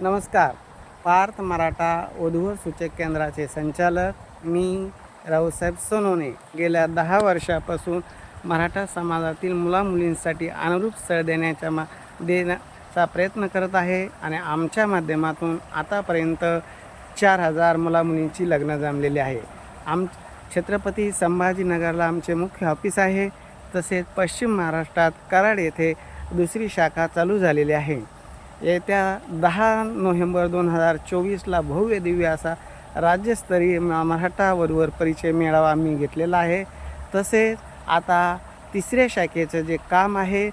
नमस्कार. पार्थ मराठा वधूवर सूचक केंद्राचे संचालक मी रावसाहेब सोनोने गेल्या दहा वर्षापासून मराठा समाजातील मुलामुलींसाठी अनुरूप स्थळ देण्याच्या मा देण्याचा प्रयत्न करत आहे आणि आमच्या माध्यमातून आतापर्यंत चार हजार मुलामुलींची लग्न जमलेली आहे. आम छत्रपती संभाजीनगरला आमचे मुख्य ऑफिस आहे. तसेच पश्चिम महाराष्ट्रात कराड येथे दुसरी शाखा चालू झालेली आहे. येत्या दहा नोव्हेंबर दोन हजार चोवीसला भव्य दिव्य असा राज्यस्तरीय म- मराठा परिचय मेळावा आम्ही घेतलेला आहे. तसेच आता तिसऱ्या शाखेचं जे काम आहे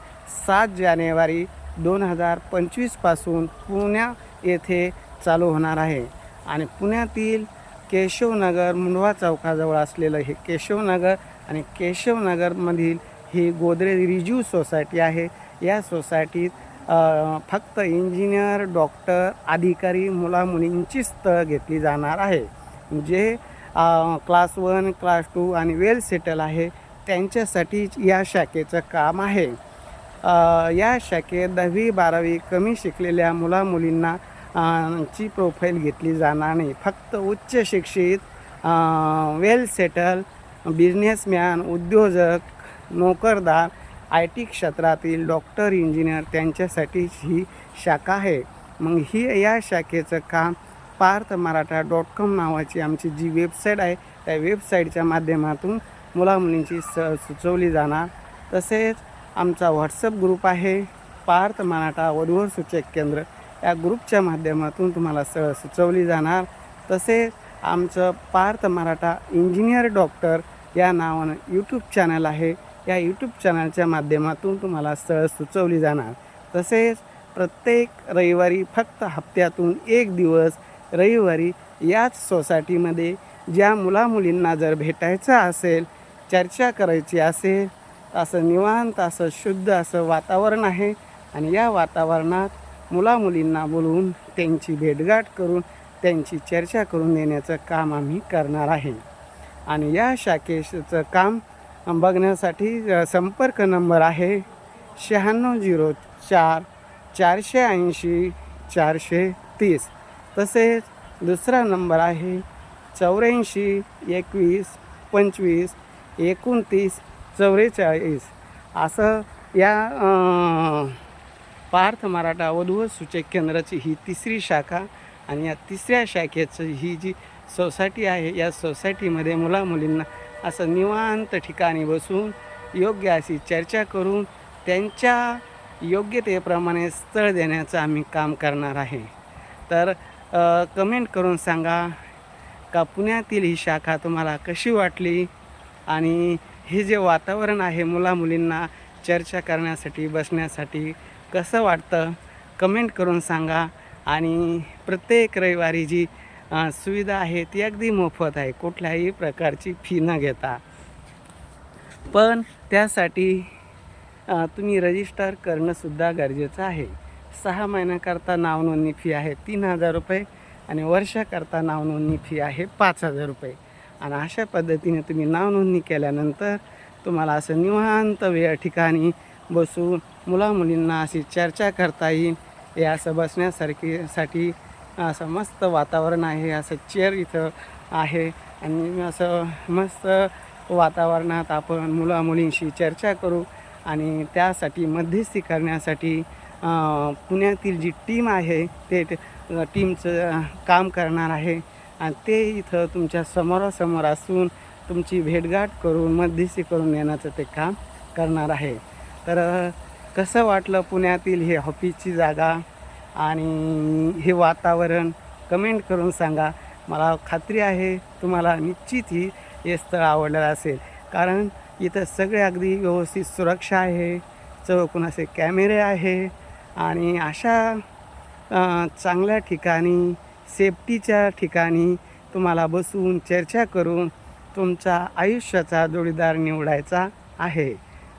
सात जानेवारी दोन हजार पंचवीसपासून पुण्या येथे चालू होणार आहे. आणि पुण्यातील केशवनगर मुंडवा चौकाजवळ असलेलं हे केशवनगर आणि केशवनगरमधील ही गोदरेज रिज्यू सोसायटी आहे. या सोसायटीत फक्त इंजिनियर डॉक्टर अधिकारी मुलामुलींची स्थळं घेतली जाणार आहे. जे क्लास वन क्लास टू आणि वेल सेटल आहे त्यांच्यासाठी या शाखेचं काम आहे. या शाखेत दहावी बारावी कमी शिकलेल्या मुलामुलींना ची प्रोफाईल घेतली जाणार नाही. फक्त उच्च शिक्षित वेल सेटल बिझनेसमॅन उद्योजक नोकरदार आय टी क्षेत्रातील डॉक्टर इंजिनियर त्यांच्यासाठी ही शाखा आहे. मग ही या शाखेचं काम पार्थ मराठा डॉट कॉम नावाची आमची जी वेबसाईट आहे त्या वेबसाईटच्या माध्यमातून मुलामुलींची स सुचवली जाणार. तसेच आमचा व्हॉट्सअप ग्रुप आहे पार्थ मराठा वधूवर सूचक केंद्र. या ग्रुपच्या माध्यमातून तुम्हाला स सुचवली जाणार. तसेच आमचं पार्थ मराठा इंजिनियर डॉक्टर या नावानं यूट्यूब चॅनल आहे. या यूट्यूब चॅनलच्या माध्यमातून तुम्हाला स्थळं सुचवली जाणार. तसेच प्रत्येक रविवारी फक्त हप्त्यातून एक दिवस रविवारी याच सोसायटीमध्ये ज्या मुलामुलींना जर भेटायचं असेल चर्चा करायची असेल असं निवांत असं शुद्ध असं वातावरण आहे आणि या वातावरणात मुलामुलींना बोलवून त्यांची भेटगाठ करून त्यांची चर्चा करून देण्याचं काम आम्ही करणार आहे. आणि या शाखेचं काम बघण्यासाठी संपर्क नंबर आहे शहाण्णव झिरो चार चारशे ऐंशी चारशे तीस. तसेच दुसरा नंबर आहे चौऱ्याऐंशी एकवीस पंचवीस एकोणतीस चौवेचाळीस असं या पार्थ मराठा वधू सूचक केंद्राची ही तिसरी शाखा आणि या तिसऱ्या शाखेचं ही जी सोसायटी आहे या सोसायटीमध्ये मुलामुलींना असं निवांत ठिकाणी बसून योग्य अशी चर्चा करून त्यांच्या योग्यतेप्रमाणे स्थळ देण्याचं आम्ही काम करणार आहे. तर कमेंट करून सांगा का पुण्यातील ही शाखा तुम्हाला कशी वाटली? आणि हे जे वातावरण आहे मुलामुलींना चर्चा करण्यासाठी बसण्यासाठी कसं वाटतं? कमेंट करून सांगा. आणि प्रत्येक रविवारी जी सुविधा आहे ती अगदी मोफत आहे. कुठल्याही प्रकारची फी न घेता. पण त्यासाठी तुम्ही रजिस्टर करणंसुद्धा गरजेचं आहे. सहा महिन्याकरता नावनोंदणी फी आहे तीन हजार रुपये आणि वर्षाकरता नावनोंदणी फी आहे पाच हजार रुपये. आणि अशा पद्धतीने तुम्ही नावनोंदणी केल्यानंतर तुम्हाला असं निवांत वेळ ठिकाणी बसून मुलामुलींना अशी चर्चा करता येईल. हे असं बसण्यासारखी साठी असं मस्त वातावरण आहे असं चेअर इथं आहे. आणि असं मस्त वातावरणात आपण मुलामुलींशी चर्चा करू आणि त्यासाठी मध्यस्थी करण्यासाठी पुण्यातील जी टीम आहे ते टीमचं काम करणार आहे. आणि ते इथं तुमच्या समोरासमोर असून तुमची भेटगाठ करून मध्यस्थी करून देण्याचं ते काम करणार आहे. तर कसं वाटलं पुण्यातील हे ऑफिसची जागा? आणि हे वातावरण कमेंट करून सांगा. मला खात्री आहे तुम्हाला निश्चित ही हे स्थळ आवडलेलं असेल. कारण इथं सगळे अगदी व्यवस्थित सुरक्षा आहे चौकून असे कॅमेरे आहे आणि अशा चांगल्या ठिकाणी सेफ्टीच्या ठिकाणी तुम्हाला बसून चर्चा करून तुमचा आयुष्याचा जोडीदार निवडायचा आहे.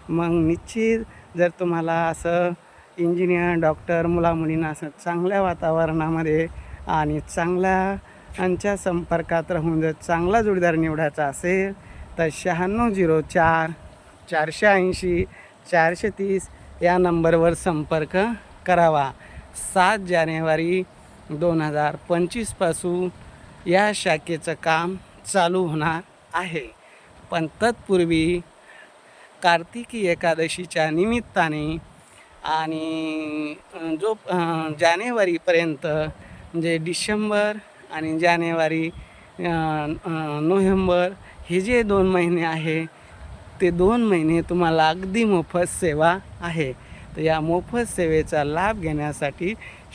मग निश्चित जर तुम्हाला असं इंजिनियर डॉक्टर मुलामुलींना असं चांगल्या वातावरणामध्ये आणि चांगल्या संपर्कात राहून जर चांगला जोडीदार निवडायचा असेल तर शहाण्णव झिरो चार चारशे ऐंशी चारशे तीस या नंबरवर संपर्क करावा. सात जानेवारी दोन हजार पंचवीसपासून या शाखेचं काम चालू होणार आहे. पण तत्पूर्वी कार्तिकी एकादशीच्या निमित्ताने आणि जो जानेवारीपर्यंत म्हणजे डिसेंबर आणि जानेवारी नोव्हेंबर हे जे दोन महिने आहे ते दोन महिने तुम्हाला अगदी मोफत सेवा आहे. तर या मोफत सेवेचा लाभ घेण्यासाठी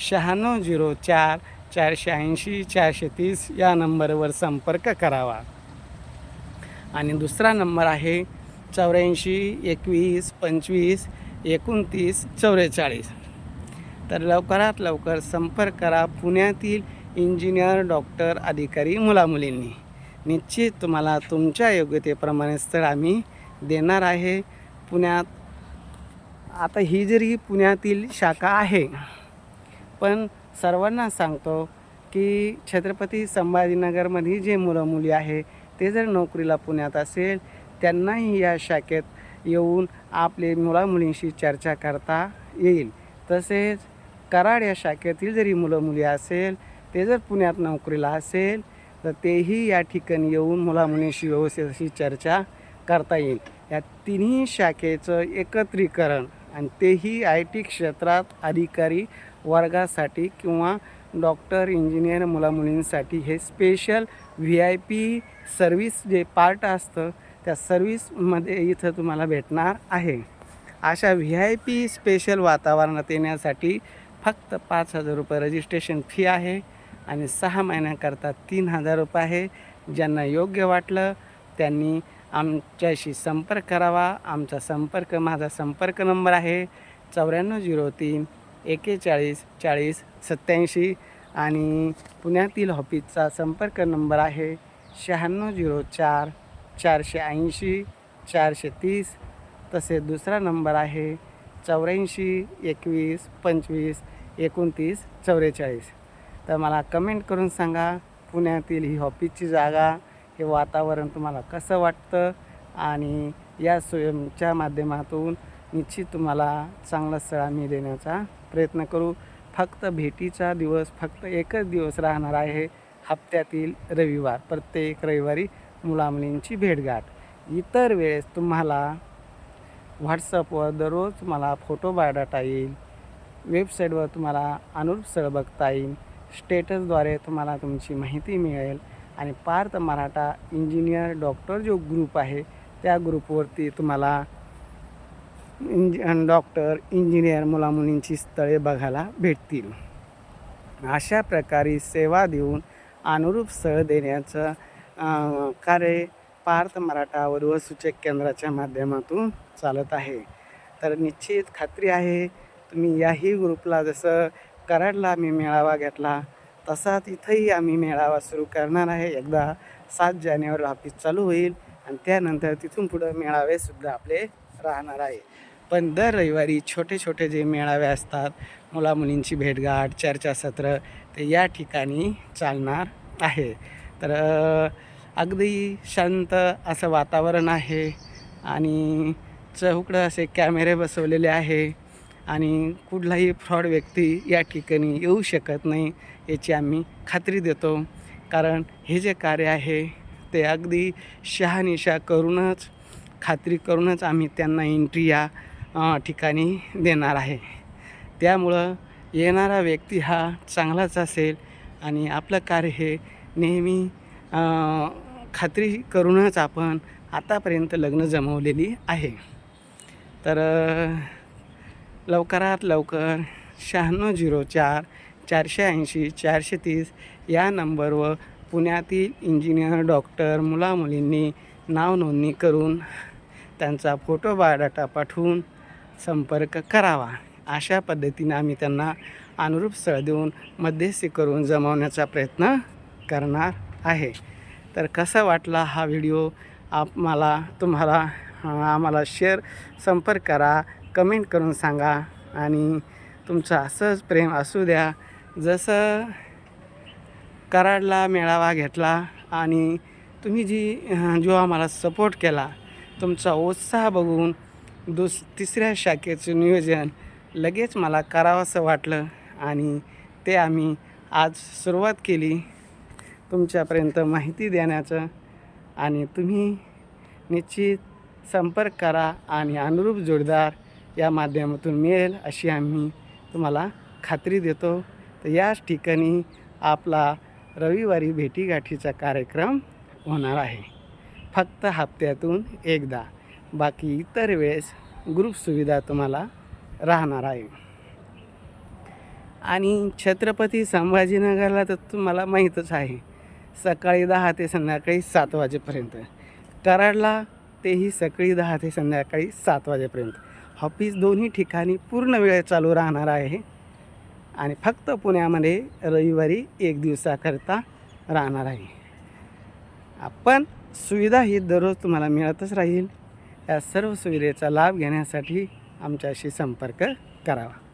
शहाण्णव झिरो चार चारशे ऐंशी चारशे तीस या नंबरवर संपर्क करावा. आणि दुसरा नंबर आहे चौऱ्याऐंशी एकवीस पंचवीस एकोणतीस चौवेचाळीस तर लवकरात लवकर संपर्क करा पुण्यातील इंजिनियर डॉक्टर अधिकारी मुलामुलींनी. निश्चित तुम्हाला तुमच्या योग्यतेप्रमाणे स्थळ आम्ही देणार आहे. पुण्यात आता ही जरी पुण्यातील शाखा आहे पण सर्वांना सांगतो की छत्रपती संभाजीनगरमध्ये जे मुलं मुली आहे ते जर नोकरीला पुण्यात असेल त्यांनाही या शाखेत येऊन आपले मुलामुलींशी चर्चा करता येईल. तसेच कराड या शाखेतील जरी मुलं मुली असेल ते जर पुण्यात नोकरीला असेल तर तेही या ठिकाणी येऊन मुलामुलींशी व्यवस्थित अशी चर्चा करता येईल. या तिन्ही शाखेचं एकत्रीकरण आणि तेही आय टी क्षेत्रात अधिकारी वर्गासाठी किंवा डॉक्टर इंजिनियर मुलामुलींसाठी हे special V I P service जे पार्ट असतं त्या सर्व्हिसमध्ये इथं तुम्हाला भेटणार आहे. अशा व्ही आय पी स्पेशल वातावरणात येण्यासाठी फक्त पाच हजार रुपये रजिस्ट्रेशन फी आहे आणि सहा महिन्याकरता तीन हजार रुपये आहे. ज्यांना योग्य वाटलं त्यांनी आमच्याशी संपर्क करावा. आमचा संपर्क माझा संपर्क नंबर आहे चौऱ्याण्णव झिरो तीन एकेचाळीस चाळीस सत्याऐंशी आणि पुण्यातील ऑफिसचा संपर्क नंबर आहे शहाण्णव झिरो चार चारशे ऐंशी चारशे तीस तसेच दुसरा नंबर आहे चौऱ्याऐंशी एकवीस पंचवीस एकोणतीस चौवेचाळीस तर मला कमेंट करून सांगा पुण्यातील ही ऑफिसची जागा हे वातावरण तुम्हाला कसं वाटतं? आणि या स्वयंच्या माध्यमातून निश्चित तुम्हाला चांगला स्थळ आम्ही देण्याचा प्रयत्न करू. फक्त भेटीचा दिवस फक्त एकच दिवस राहणार आहे हप्त्यातील रविवार प्रत्येक रविवारी मुलामुलींची भेटगाठ इतर वेळेस तुम्हाला व्हॉट्सअपवर दररोज तुम्हाला फोटो बायोडाटा येईल. वेबसाईटवर तुम्हाला अनुरूप स्थळ बघता येईल. स्टेटसद्वारे तुम्हाला तुमची माहिती मिळेल. आणि पार्थ मराठा इंजिनियर डॉक्टर जो ग्रुप आहे त्या ग्रुपवरती तुम्हाला इंजि डॉक्टर इंजिनियर मुलामुलींची स्थळे बघायला भेटतील. अशा प्रकारे सेवा देऊन अनुरूप स्थळ देण्याचं कार्य पार्थ मराठा व सूचक केंद्राच्या माध्यमातून चालत आहे. तर निश्चित खात्री आहे तुम्ही याही ग्रुपला जसं कराडला आम्ही मेळावा घेतला तसाच इथंही आम्ही मेळावा सुरू करणार आहे. एकदा सात जानेवारी ऑफिस चालू होईल आणि त्यानंतर तिथून पुढं मेळावेसुद्धा आपले राहणार आहे. पण दर रविवारी छोटे छोटे जे मेळावे असतात मुलामुलींची भेटगाठ चर्चासत्र ते या ठिकाणी चालणार आहे. तर अगदी शांत असं वातावरण आहे आणि चौकडं असे कॅमेरे बसवलेले आहे आणि कुठलाही फ्रॉड व्यक्ती या ठिकाणी येऊ शकत नाही याची आम्ही खात्री देतो. कारण हे जे कार्य आहे ते अगदी शहानिशा करूनच खात्री करूनच आम्ही त्यांना एंट्री या ठिकाणी देणार आहे. त्यामुळं येणारा व्यक्ती हा चांगलाच असेल आणि आपलं कार्य हे नेहमी खात्री करूनच आपण आतापर्यंत लग्न जमवलेली आहे. तर लवकरात लवकर शहाण्णव झिरो चार चारशे ऐंशी चारशे तीस या नंबरवर पुण्यातील इंजिनियर डॉक्टर मुलामुलींनी नाव नोंदणी करून त्यांचा फोटो बायोडाटा पाठवून संपर्क करावा. अशा पद्धतीने आम्ही त्यांना अनुरूप स्थळ देऊन मध्यस्थी करून जमवण्याचा प्रयत्न करणार आहे. तर कसा वाटला हा व्हिडिओ? आप मला तुम्हाला आम्हाला शेअर संपर्क करा कमेंट करून सांगा आणि तुमचं असंच प्रेम असू द्या. जसं कराडला मेळावा घेतला आणि तुम्ही जी जो आम्हाला सपोर्ट केला तुमचा उत्साह बघून दुस तिसऱ्या शाखेचं नियोजन लगेच मला करावंसं वाटलं आणि ते आम्ही आज सुरुवात केली. तुमच्यापर्यंत माहिती देण्याचं आणि तुम्ही निश्चित संपर्क करा आणि अनुरूप जोडदार या माध्यमातून मिळेल अशी आम्ही तुम्हाला खात्री देतो. तर याच ठिकाणी आपला रविवारी भेटीगाठीचा कार्यक्रम होणार आहे. फक्त हप्त्यातून एकदा बाकी इतर वेळेस ग्रुप सुविधा तुम्हाला राहणार आहे. आणि छत्रपती संभाजीनगरला तर तुम्हाला माहीतच आहे सकाळी दहा ते संध्याकाळी सात वाजेपर्यंत. कराडला तेही सकाळी दहा ते संध्याकाळी सात वाजेपर्यंत. ऑफिस दोन्ही ठिकाणी पूर्ण वेळ चालू राहणार आहे. आणि फक्त पुण्यामध्ये रविवारी एक दिवसाकरता राहणार आहे. आपण सुविधा ही दररोज तुम्हाला मिळतच राहील. या सर्व सुविधेचा लाभ घेण्यासाठी आमच्याशी संपर्क करावा.